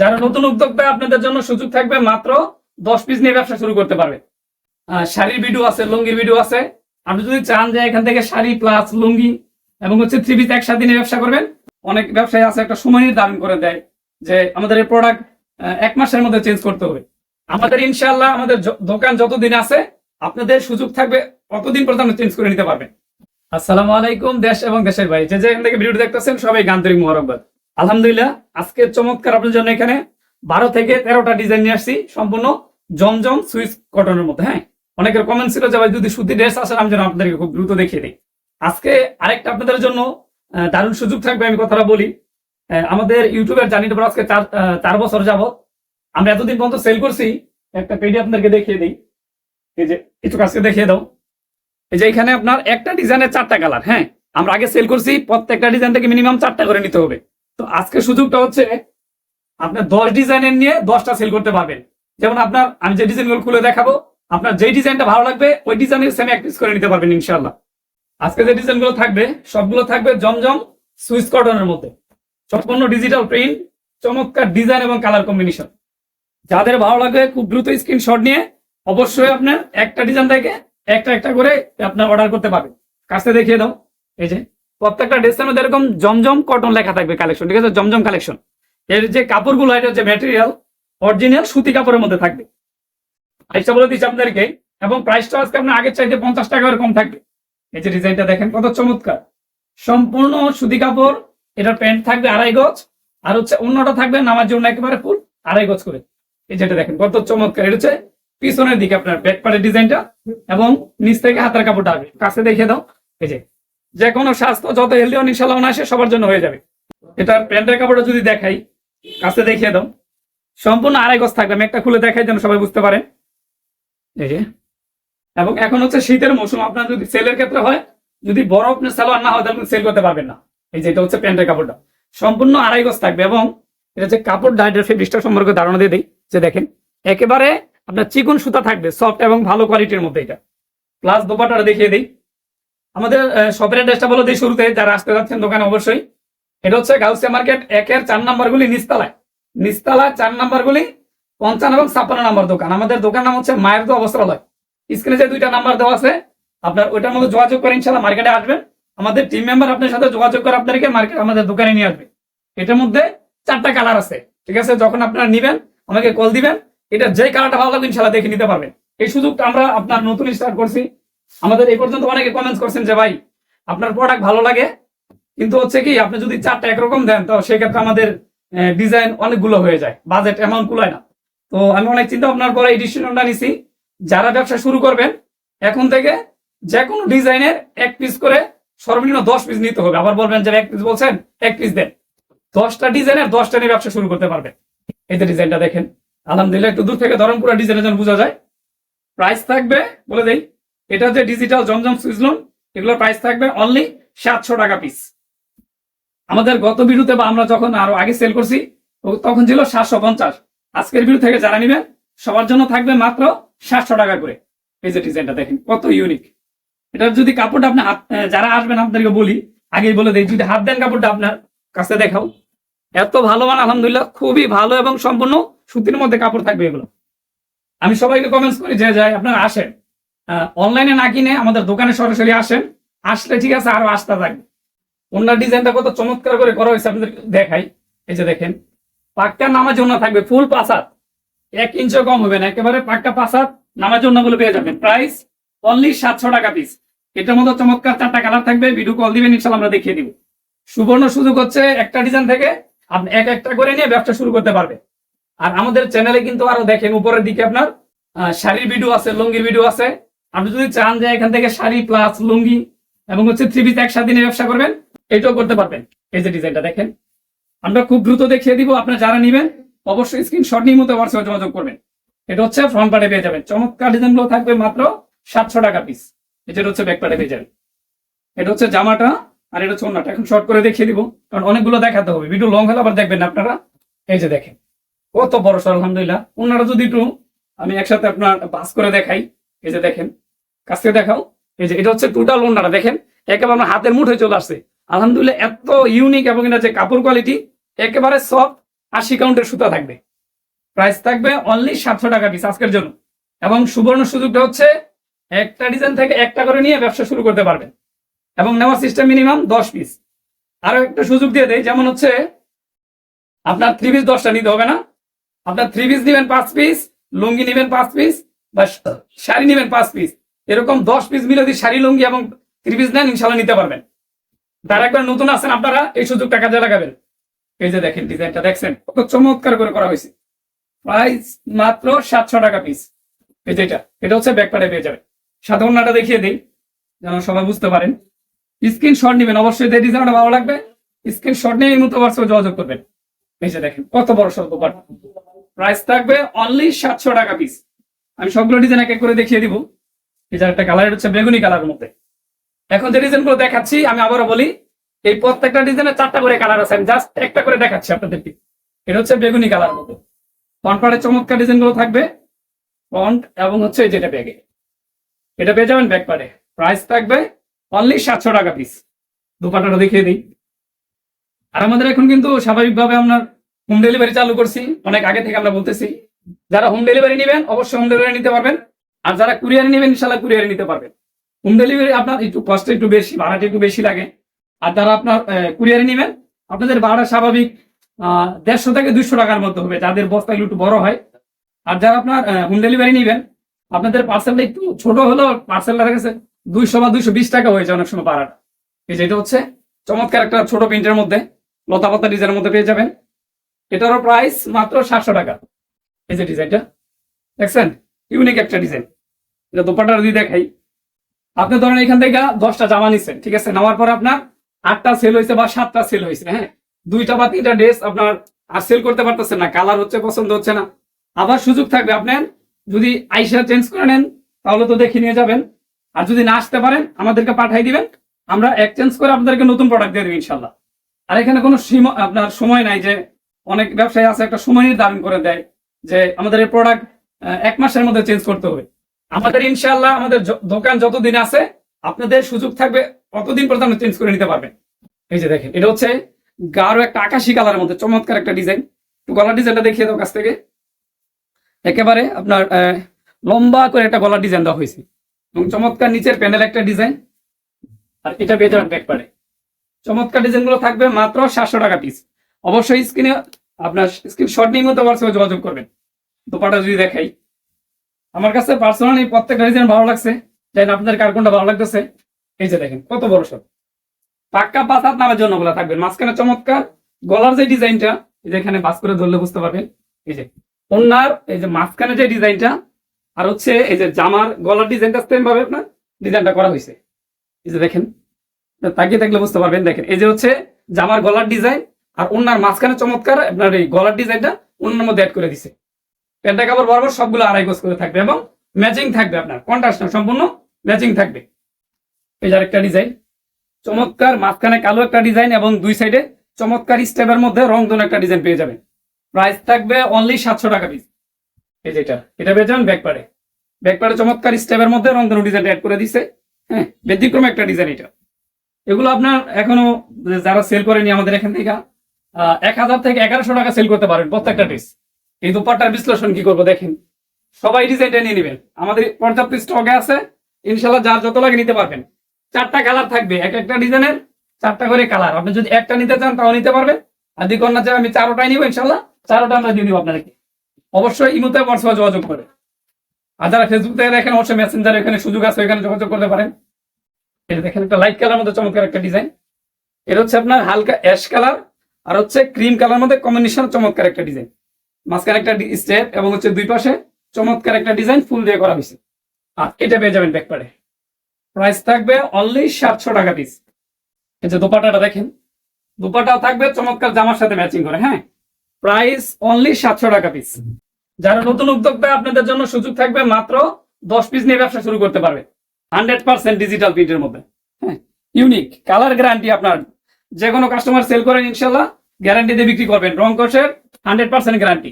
যারা নতুন উদ্যোক্তা, আপনাদের জন্য সুযোগ থাকবে মাত্র দশ পিস নিয়ে ব্যবসা শুরু করতে পারবে। শাড়ির ভিডিও আছে, লুঙ্গির ভিডিও আছে। আপনি যদি চান যে এখান থেকে শাড়ি প্লাস লুঙ্গি এবং হচ্ছে থ্রি পিস একসাথে নিয়ে ব্যবসা করবেন, অনেক ব্যবসায়ী আছে, একটা সময় নির্ধারণ করে দেয় যে আমাদের এই প্রোডাক্ট এক মাসের মধ্যে চেঞ্জ করতে হবে। আমাদের ইনশাআল্লাহ আমাদের দোকান যতদিন আছে, আপনাদের সুযোগ থাকবে, ততদিন পর্যন্ত চেঞ্জ করে নিতে পারবেন। আসসালামু আলাইকুম দেশ এবং দেশের বাইরে। যে যেখান থেকে ভিডিও দেখতেছেন, সবাই গান্তরিক মোহরম্বাদ আলহামদুলিল্লাহ, আজকে চমৎকার আপনার জন্য এখানে বারো থেকে তেরোটা ডিজাইন নিয়ে আসছি, সম্পূর্ণ জমজম সুইচ কটনের মধ্যে হ্যাঁ? অনেকের কমেন্ট ছিল যে, ভাই, যদি সুতি ড্রেস আসে, আমি যেন আপনাদেরকে খুব দ্রুত দেখিয়ে দিই। আজকে আরেকটা আপনাদের জন্য দারুণ সুযোগ থাকবে, আমি কথাটা বলি। আমাদের ইউটিউবের জানি পর আজকে চার চার বছর যাবত আমরা এতদিন পর্যন্ত সেল করছি, একটা পেডি আপনাদেরকে দেখিয়ে দিই। এই যে কিছু কাজকে দেখিয়ে দাও। এই যে, এখানে আপনার একটা ডিজাইনের চারটা কালার হ্যাঁ? আমরা আগে সেল করছি, প্রত্যেকটা ডিজাইন থেকে মিনিমাম চারটা করে নিতে হবে। তো আজকে সুযোগটা হচ্ছে আপনার দশ ডিজাইনের নিয়ে দশটা সেল করতে পারবেন। যেমন আপনার, আমি যে ডিজাইনগুলো খুলে দেখাবো, আপনার যেই ডিজাইনটা ভালো লাগবে, ওই ডিজাইনের সেম এক পিস করে নিতে পারবেন ইনশাল্লাহ আজকে যে ডিজাইনগুলো থাকবে, সবগুলো থাকবে জমজম সুইস কটনের মধ্যে। সম্পূর্ণ ডিজিটাল প্রিন্ট চমৎকার ডিজাইন এবং কালার কম্বিনেশন যাদের ভালো লাগবে, খুব দ্রুত স্ক্রিনশট নিয়ে অবশ্যই আপনার একটা ডিজাইন থেকে একটা একটা করে আপনার অর্ডার করতে পারবেন। কাছে দেখিয়ে দাও, এই যে। প্রত্যেকটা ড্রেসের মধ্যে এরকম জমজম কটন লেখা থাকবে কালেকশন ঠিক আছে? জমজম কালেকশন এর যে কাপড়গুলো, এটা হচ্ছে ম্যাটেরিয়াল অরিজিনাল সুতি কাপড়ের মধ্যে থাকবে। প্রাইসটা বলে দিচ্ছি আপনাদেরকে, এবং প্রাইসটা আজকে আপনার আগের চাইতে পঞ্চাশ টাকা কম থাকবে। এই যে ডিজাইনটা দেখেন, কত চমৎকার। সম্পূর্ণ সুতি কাপড় এটার প্যান্ট থাকবে আড়াই গজ, আর হচ্ছে অন্যটা থাকবে নামার জন্য একেবারে ফুল আড়াই গজ করে। এই যেটা দেখেন, কত চমৎকার। এটা হচ্ছে পিছনের দিকে আপনার ব্যাক পার্টের ডিজাইনটা এবং নিচ থেকে হাতের কাপড়টা আসবে। কাছে দেখে দাও। এই যে যে কোনো স্বাস্থ্য, যত হেলদি ইনশাল্লাহ আসে সবার জন্য হয়ে যাবে। এটার প্যান্টের কাপড়টা যদি দেখাই, কাছে দেখিয়ে দাও। সম্পূর্ণ আড়াই গজ থাকবে। আমি একটা খুলে দেখাই যেন সবাই বুঝতে পারে এই যে। এবং এখন হচ্ছে শীতের মৌসুম। আপনার যদি সেলের ক্ষেত্রে হয়, যদি বড় আপনার সালোয়ার না হয়, তাহলে সেল করতে পারবেন না। এই যে, এটা হচ্ছে প্যান্টের কাপড়টা সম্পূর্ণ আড়াই গজ থাকবে এবং এটা যে কাপড় ডাইডের ফেব্রিক্সটা সম্পর্কে ধারণা দিয়ে দিই, যে দেখেন, একেবারে আপনার চিকন সুতা থাকবে সফট এবং ভালো কোয়ালিটির মধ্যে এটা। প্লাস দোপাটা দেখিয়ে দিই। আমাদের শপের অ্যাড্রেসটা বলে দিই শুরুতে, যারা আসতে যাচ্ছেন দোকানে অবশ্যই। এটা হচ্ছে গাউসিয়া মার্কেট, একের চার নাম্বার গুলি নিস্তালায় নিস্তালা চার নাম্বার গুলি পঞ্চান্ন এবং ছাপ্পান্ন নাম্বার দোকান। আমাদের দোকান নাম হচ্ছে মায়ের তো অবস্ত্রালয় স্ক্রিনে যে দুইটা নাম্বার দেওয়া আছে, আপনার ওইটার মধ্যে যোগাযোগ করে ইনশাল্লাহ মার্কেটে আসবেন। আমাদের টিম মেম্বার আপনার সাথে যোগাযোগ করে আপনাদেরকে মার্কেট, আমাদের দোকানে নিয়ে আসবে। এটার মধ্যে চারটা কালার আছে। ঠিক আছে? যখন আপনারা নিবেন, আমাকে কল দিবেন। এটা যে কালারটা ভালো লাগবে ইনশাল্লাহ দেখে নিতে পারবেন। এই সুযোগটা আমরা আপনার নতুন স্টার্ট করছি। আমাদের এই পর্যন্ত অনেকে কমেন্টস করছেন যে, ভাই, আপনার প্রোডাক্ট ভালো লাগে, কিন্তু হচ্ছে কি, আপনি যদি চারটা একরকম দেন, তো সেক্ষেত্রে আমাদের ডিজাইন অনেকগুলো হয়ে যায় বাজেট অ্যামাউন্ট কুলায় না। তো আমি অনেক চিন্তা ভাবনার পরে এই ডিসিশনটা নিছি। যারা ব্যবসা শুরু করবেন, এখন থেকে যে কোনো ডিজাইনের এক পিস করে সর্বনিম্ন দশ পিস নিতে হবে। আবার বলবেন যে, এক পিস বলছেন, এক পিস দেন। দশটা ডিজাইনের দশটা নিয়ে ব্যবসা শুরু করতে পারবেন। এই ডিজাইনটা দেখেন, আলহামদুলিল্লাহ একটু দূর থেকে ধরমপুরা ডিজাইনের জন্য বোঝা যায়। প্রাইস থাকবে, বলে দেই এটা যে ডিজিটাল জমজম সুইজলন, এগুলোর প্রাইস থাকবে অনলি সাতশো টাকা পিস আমাদের গত ভিডিওতে বা আমরা যখন আরও আগে সেল করছি তখন ছিল সাতশো পঞ্চাশ। আজকের ভিডিও থেকে যারা নিবেন, সবার জন্য থাকবে মাত্র সাতশো টাকা করে। এই যে ডিজাইনটা দেখেন, কত ইউনিক এটার যদি কাপড়টা আপনি হাত যারা আসবেন, আপনাদেরকে বলি, আগেই বলে দেই, যদি হাত দেন কাপড়টা আপনার কাছে দেখাও। এত ভালো মান আলহামদুলিল্লাহ, খুবই ভালো এবং সম্পূর্ণ সুতির মধ্যে কাপড় থাকবে এগুলো। আমি সবাইকে কমেন্টস করি, যে যাই, আপনারা আসেন। অনলাইনে না কিনে আমাদের দোকানে সরাসরি আসেন। আসলে ঠিক আছে, আরও আসতে থাকবে। ওনার ডিজাইনটা কত চমৎকার করে করা হয়েছে, আপনাদের দেখাই। এই যে দেখেন, পাক্কা নামার জন্য থাকবে ফুল পাসাত এক ইঞ্চও কম হবে না, একেবারে পাক্কা পাসাত নামার জন্যগুলো পেয়ে যাবেন। প্রাইস অনলি সাতশো টাকা পিস এটার মতো চমৎকার চারটা কালার থাকবে ভিডিও কল দিবেন ইনশাল্লাহ আমরা দেখিয়ে দিব। সুবর্ণ সুযোগ হচ্ছে একটা ডিজাইন থেকে, আপনি এক একটা করে নিয়ে ব্যবসা শুরু করতে পারবে আর আমাদের চ্যানেলে কিন্তু আরও দেখেন, উপরের দিকে আপনার শাড়ির ভিডিও আছে, লুঙ্গির ভিডিও আছে। আপনি যদি চান যে এখান থেকে শাড়ি প্লাস লুঙ্গি এবং হচ্ছে থ্রি পিস একসাথে নিয়ে ব্যবসা করবেন, এটাও করতে পারবেন। এই যে ডিজাইনটা দেখেন। আমরা খুব দ্রুত দেখিয়ে দিব, আপনারা যারা নিবেন, অবশ্যই স্ক্রিনশট নিয়ে মতো হোয়াটসঅ্যাপে যোগাযোগ করবেন। এটা হচ্ছে ফ্রন্ট পার্টে পেয়ে যাবেন। চমৎকার ডিজাইনগুলো থাকবে মাত্র সাতশো টাকা পিস এটা হচ্ছে ব্যাক পার্টে পেয়ে যাবেন। এটা হচ্ছে জামাটা আর এটা হচ্ছে অন্যটা এখন শর্ট করে দেখিয়ে দিব, কারণ অনেকগুলো দেখাতে হবে। ভিডিও লং হলে আবার দেখবেন আপনারা। এই যে দেখেন, কত বড় সর আলহামদুলিল্লাহ। ওনারা যদি একটু আমি একসাথে আপনার পাস করে দেখাই। এই যে দেখেন কাছ থেকে দেখাও। এই যে, এটা হচ্ছে টোটাল ওনারা দেখেন, একেবারে আমার হাতের মুঠে চলে আসছে। আলহামদুলিল্লাহ, এত ইউনিক এবং এটা যে কাপড় কোয়ালিটি একেবারে সফট আশি কাউন্টের সুতা থাকবে। প্রাইস থাকবে অনলি সাতশো টাকা পিস আজকের জন্য। এবং সুবর্ণ সুযোগটা হচ্ছে, একটা ডিজাইন থেকে একটা করে নিয়ে ব্যবসা শুরু করতে পারবেন। এবং নেওয়ার সিস্টেম মিনিমাম দশ পিস আরও একটা সুযোগ দিয়ে দেয় যেমন হচ্ছে, আপনার থ্রি পিস দশটা নিতে হবে না। আপনার থ্রি পিস নেবেন পাঁচ পিস লুঙ্গি নেবেন পাঁচ পিস বা শাড়ি নেবেন পাঁচ পিস এরকম দশ পিস মিলে যদি শাড়ি, লুঙ্গি এবং থ্রি পিস নেন, ইনশাল্লাহ নিতে পারবেন। যারা একবার নতুন আছেন, আপনারা এই সুযোগটা কাজে লাগাবেন। এই যে দেখেন ডিজাইনটা, দেখছেন? কত চমৎকার করে করা হয়েছে। প্রাইস মাত্র সাতশো টাকা পিস এই যে এটা এটা হচ্ছে ব্যাকপারে পেয়ে যাবে সাথে অন্যটা দেখিয়ে দিই, যেন সবাই বুঝতে পারেন। স্ক্রিনশট নেবেন, অবশ্যই যে ডিজাইনটা ভালো লাগবে স্ক্রিনশট নিয়ে এই মতো হোয়াটসঅ্যাপে যোগাযোগ করবেন। এই যে দেখেন, কত বড় সড়ক প্রাইস থাকবে অনলি সাতশো টাকা পিস আমি সবগুলো ডিজাইন এক এক করে দেখিয়ে দিব। যে একটা কালার হচ্ছে বেগুনি কালারের মধ্যে। এখন যে ডিজাইনগুলো দেখাচ্ছি, আমি আবারও বলি, এই প্রত্যেকটা ডিজাইনের চারটা করে কালার আছে, আমি জাস্ট একটা করে দেখাচ্ছি আপনাদেরকে। এটা হচ্ছে বেগুনি কালার মধ্যে। ফ্রন্ট পার্টের চমৎকার ডিজাইনগুলো থাকবে। ফ্রন্ট এবং হচ্ছে যেটা ব্যাগে এটা পেয়ে যাবেন ব্যাক পার্টে প্রাইস থাকবে অনলি সাতশো টাকা পিস দুপাটাটা দেখিয়ে দিই। আর আমাদের এখন কিন্তু স্বাভাবিকভাবে আপনার হোম ডেলিভারি চালু করছি। অনেক আগে থেকে আমরা বলতেছি, যারা হোম ডেলিভারি নেবেন, অবশ্যই হোম ডেলিভারি নিতে পারবেন। আর যারা কুরিয়ারে নেবেন ইনশাল্লাহ কুরিয়ারে নিতে পারবেন। হোম ডেলিভারি আপনার একটু কষ্ট একটু বেশি, ভাড়াটা একটু বেশি লাগে। আর যারা আপনার কুরিয়ারে নেবেন, আপনাদের ভাড়া স্বাভাবিক দেড়শো থেকে দুইশো টাকার মধ্যে হবে, যাদের বস্তাগুলো একটু বড় হয়। আর যারা আপনার হোম ডেলিভারি নেবেন, আপনাদের পার্সেলটা একটু ছোট হলেও পার্সেলটা গেছে দুইশো বা দুইশো বিশ টাকা হয়েছে অনেক সময় ভাড়াটা। এই যেটা হচ্ছে চমৎকার একটা ছোট প্রিন্টের মধ্যে, লতা পাতা ডিজাইনের মধ্যে পেয়ে যাবেন। এটারও প্রাইস মাত্র সাতশো টাকা। এই যে ডিজাইনটা দেখছেন? ইউনিক একটা ডিজাইন এটা দোপাটা যদি দেখাই, আপনি ধরেন এখান থেকে দশটা জামা নিচ্ছেন ঠিক আছে? নেওয়ার পর আপনার আটটা সেল হয়েছে বা সাতটা সেল হয়েছে হ্যাঁ? দুইটা বা তিনটা ড্রেস আপনার আর সেল করতে পারতেছেন না কালার হচ্ছে, পছন্দ হচ্ছে না। আবার সুযোগ থাকবে আপনার যদি আইসা চেঞ্জ করে নেন, তাহলে তো দেখে নিয়ে যাবেন। আর যদি না আসতে পারেন, আমাদেরকে পাঠাই দিবেন, আমরা এক্সচেঞ্জ করে আপনাদেরকে নতুন প্রোডাক্ট দিয়ে দেবো, ইনশাল্লাহ। আর এখানে কোনো আপনার সময় নাই যে অনেক ব্যবসায়ী আছে, একটা সময় নির্ধারণ করে দেয় যে আমাদের এই প্রোডাক্ট এক মাসের মধ্যে চেঞ্জ করতে হবে। আমাদের ইনশাল্লাহ আমাদের দোকান যতদিন আছে, আপনাদের সুযোগ থাকবে ততদিন পর্যন্ত চেঞ্জ করে নিতে পারবেন। এই যে দেখেন, এটা হচ্ছে গাঢ় একটা আকাশি কালারের মধ্যে, চমৎকার একটা ডিজাইন একটু গলার ডিজাইনটা দেখিয়ে দাও কাছ থেকে। একেবারে আপনার লম্বা করে একটা গলার ডিজাইন দেওয়া হয়েছে। এবং চমৎকার নিচের প্যানেল একটা ডিজাইন আর এটা পেয়ে যাবেন ব্যাকপারে চমৎকার ডিজাইনগুলো থাকবে মাত্র সাতশো টাকা পিস অবশ্যই স্ক্রিনে আপনার স্ক্রিন শট নিয়ে মতো হোয়াটসঅ্যাপে যোগাযোগ করবেন। দোপাটা যদি দেখাই। আমার কাছে পার্সোনালি প্রত্যেকটা ডিজাইন ভালো লাগছে। জানেন আপনাদের কার কোনটা ভালো লাগতেছে? এই যে দেখেন, কত বড় সব। পাক্কা পাতার নামের জন্যগুলা থাকবেন। মাঝখানে চমৎকার গলার যে ডিজাইনটা, এই যে এখানে বাস করে ধরলে বুঝতে পারবেন। এই যে ওনার এই যে মাঝখানে যে ডিজাইনটা, আর হচ্ছে এই যে জামার গলার ডিজাইনটা সেম ভাবে আপনার ডিজাইনটা করা হয়েছে। এই যে দেখেন তাকিয়ে থাকলে বুঝতে পারবেন। দেখেন, এই যে হচ্ছে জামার গলার ডিজাইন, আর ওনার মাঝখানে চমৎকার আপনার এই গলার ডিজাইনটা ওনার মধ্যে অ্যাড করে দিছে। প্যান্টা কাপড় বরাবর সবগুলো আড়াই গোজ করে থাকবে এবং ম্যাচিং থাকবে আপনার কন্ট্রাস্ট না, সম্পূর্ণ ম্যাচিং থাকবে। এই যে আরেকটা ডিজাইন চমৎকার, মাঝখানে কালো একটা ডিজাইন এবং দুই সাইডে চমৎকার স্টেপের মধ্যে রং ধরুন একটা ডিজাইন পেয়ে যাবেন। প্রাইস থাকবে অনলি সাতশো টাকা পিস এই যেটা এটা পেয়ে যাবেন ব্যাকপারে ব্যাকপারে চমৎকার স্টেপের মধ্যে রং ধরুন ডিজাইন অ্যাড করে দিছে। হ্যাঁ ব্যতিক্রম একটা ডিজাইন এটা। এগুলো আপনার এখনও যারা সেল করেনি আমাদের এখান থেকে এক হাজার থেকে এগারোশো টাকা সেল করতে পারেন প্রত্যেকটা ড্রেস এই দুপাট্টার বিশ্লেষণ কি করব দেখেন? সবাই ডিজাইনটা নিয়ে নেবেন। আমাদের পর্যাপ্ত স্টকে আছে ইনশাল্লাহ যার যত লাগে নিতে পারবেন। চারটা কালার থাকবে, এক একটা ডিজাইনের চারটা করে কালার আপনি যদি একটা নিতে চান, তাও নিতে পারবেন আর কন্যা চান আমি চারোটাই নিবো ইনশাল্লাহ চারোটা আমরা দিয়ে দিব আপনাদেরকে। অবশ্যই ইমুতে, হোয়াটসঅ্যাপে যোগাযোগ করে। আর যারা ফেসবুক দেখেন, অবশ্যই মেসেঞ্জার এখানে সুযোগ আছে এখানে যোগাযোগ করতে পারেন। এটা দেখেন, একটা লাইট কালার মধ্যে চমৎকার একটা ডিজাইন এটা হচ্ছে আপনার হালকা অ্যাশ কালার আর হচ্ছে ক্রিম কালার মধ্যে কম্বিনেশন চমৎকার একটা ডিজাইন মাঝখানে একটা স্টেপ এবং হচ্ছে দুই পাশে চমৎকার একটা ডিজাইন ফুল দিয়ে করা হয়েছে। আর এটা পেয়ে যাবেন ব্যাকপারে প্রাইস থাকবে অনলি সাতশো টাকা পিস এই যে দোপাটাটা দেখেন। দোপাটাও থাকবে চমৎকার জামার সাথে ম্যাচিং করে হ্যাঁ? প্রাইস অনলি সাতশো টাকা পিস যারা নতুন উদ্যোক্তা, আপনাদের জন্য সুযোগ থাকবে মাত্র দশ পিস নিয়ে ব্যবসা শুরু করতে পারবে। হান্ড্রেড পার্সেন্ট ডিজিটাল প্রিন্টের মধ্যে হ্যাঁ? ইউনিক কালার গ্যারান্টি আপনার। যে কোনো কাস্টমার সেল করেন ইনশাল্লাহ গ্যারান্টি দিয়ে বিক্রি করবেন। রং কষের হান্ড্রেড পার্সেন্ট গ্যারান্টি।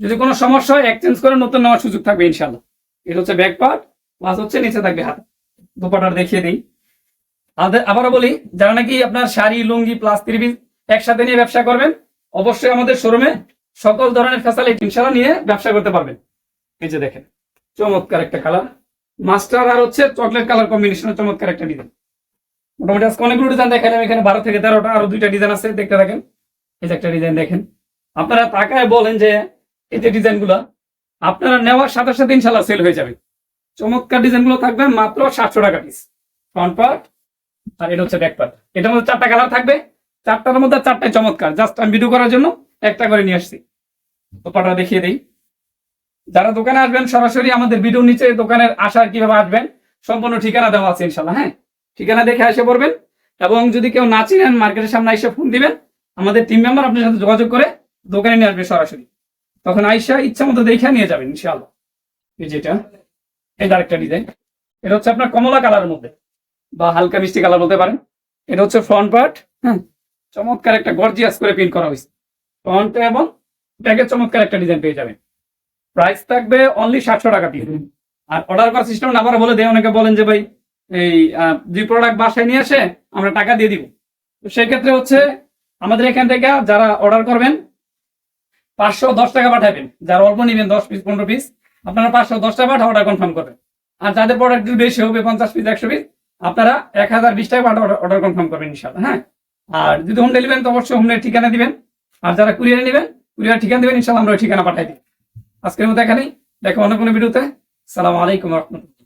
যদি কোনো সমস্যা হয় এক্সচেঞ্জ করে নতুন নেওয়ার সুযোগ থাকবে ইনশাল্লাহ এটা হচ্ছে ব্যাক পার্ট প্লাস হচ্ছে নিচে থাকবে হাত। দুপাটার দেখিয়ে দিই। আবারও বলি, যারা নাকি আপনার শাড়ি, লুঙ্গি প্লাস ত্রিপিস একসাথে নিয়ে ব্যবসা করবেন, অবশ্যই আমাদের শোরুমে সকল ধরনের ফ্যাসিলিটি ইনশাল্লাহ নিয়ে ব্যবসা করতে পারবেন। এই যে দেখেন, চমৎকার একটা কালার মাস্টার আর হচ্ছে চকলেট কালার কম্বিনেশনের চমৎকার একটা ডিজাইন মোটামুটি আজকে অনেকগুলো ডিজাইন দেখালাম এখানে বারো থেকে তেরোটা, আরও দুইটা ডিজাইন আছে, দেখতে দেখেন এই যে একটা ডিজাইন দেখেন। আপনারা তাকায় বলেন যে এই যে ডিজাইন আপনারা নেওয়ার সাথে সাথে ইনশাল্লাহ সেল হয়ে যাবে। চমৎকার ডিজাইনগুলো থাকবে মাত্র সাতশো টাকা পিস ফ্রন্ট পার্ট আর এটা হচ্ছে ব্যাক পার্ট এটার মধ্যে চারটা কালার থাকবে। চারটার মধ্যে চারটাই চমৎকার। জাস্ট আমি ভিডিও করার জন্য একটা করে নিয়ে আসছি। তো পাটা দেখিয়ে দিই। যারা দোকানে আসবেন, সরাসরি আমাদের ভিডিও নিচে দোকানের আসার কীভাবে আসবেন, সম্পূর্ণ ঠিকানা দেওয়া আছে ইনশাল্লাহ হ্যাঁ? ঠিকানা দেখে এসে পড়বেন। এবং যদি কেউ না চিনেন মার্কেটের সামনে এসে ফোন দিবেন, আমাদের টিম মেম্বার আপনার সাথে যোগাযোগ করে দোকানে নিয়ে আসবে সরাসরি। তখন আইসা ইচ্ছা মতো দেখে নিয়ে যাবেন ইনশাআল্লাহ। এই যেটা এই আরেকটা ডিজাইন এটা হচ্ছে আপনার কমলা কালারের মধ্যে, বা হালকা মিষ্টি কালার বলতে পারেন। এটা হচ্ছে ফ্রন্ট পার্ট হ্যাঁ? চমৎকার একটা গর্জিয়াস করে প্রিন্ট করা হয়েছে। ফ্রন্ট এবং ব্যাগের চমৎকার একটা ডিজাইন পেয়ে যাবেন। প্রাইস থাকবে অনলি সাতশো টাকা পিস আর অর্ডার করার সিস্টেম আবার বলে দেয়, অনেকে বলেন যে ভাই, এই দুই প্রোডাক্ট বাসায় নিয়ে আসে আমরা টাকা দিয়ে দিব। তো সেক্ষেত্রে হচ্ছে আমাদের এখান থেকে যারা অর্ডার করবেন পাঁচশো দশ টাকা পাঠাবেন। যারা অল্প নেবেন দশ পিস পনেরো পিস আপনারা পাঁচশো দশ টাকা পাঠা অর্ডার কনফার্ম করবেন আর যাদের প্রোডাক্ট বেশি হবে, পঞ্চাশ পিস একশো পিস আপনারা এক হাজার বিশ টাকা পাঠা অর্ডার কনফার্ম করবেন ইনশাল্লাহ হ্যাঁ? আর যদি হোম ডেলিভারি তো অবশ্যই হোম ঠিকানা দিবেন। আর যারা কুরিয়ারে নেবেন কুরিয়ার ঠিকানা দিবেন ইনশাল্লাহ আমরা ওই ঠিকানা পাঠাই দিই। আজকের মতো এখানেই, দেখো অন্য কোনো ভিডিওতে। সালাম আলাইকুম রহমতুল্লাহ।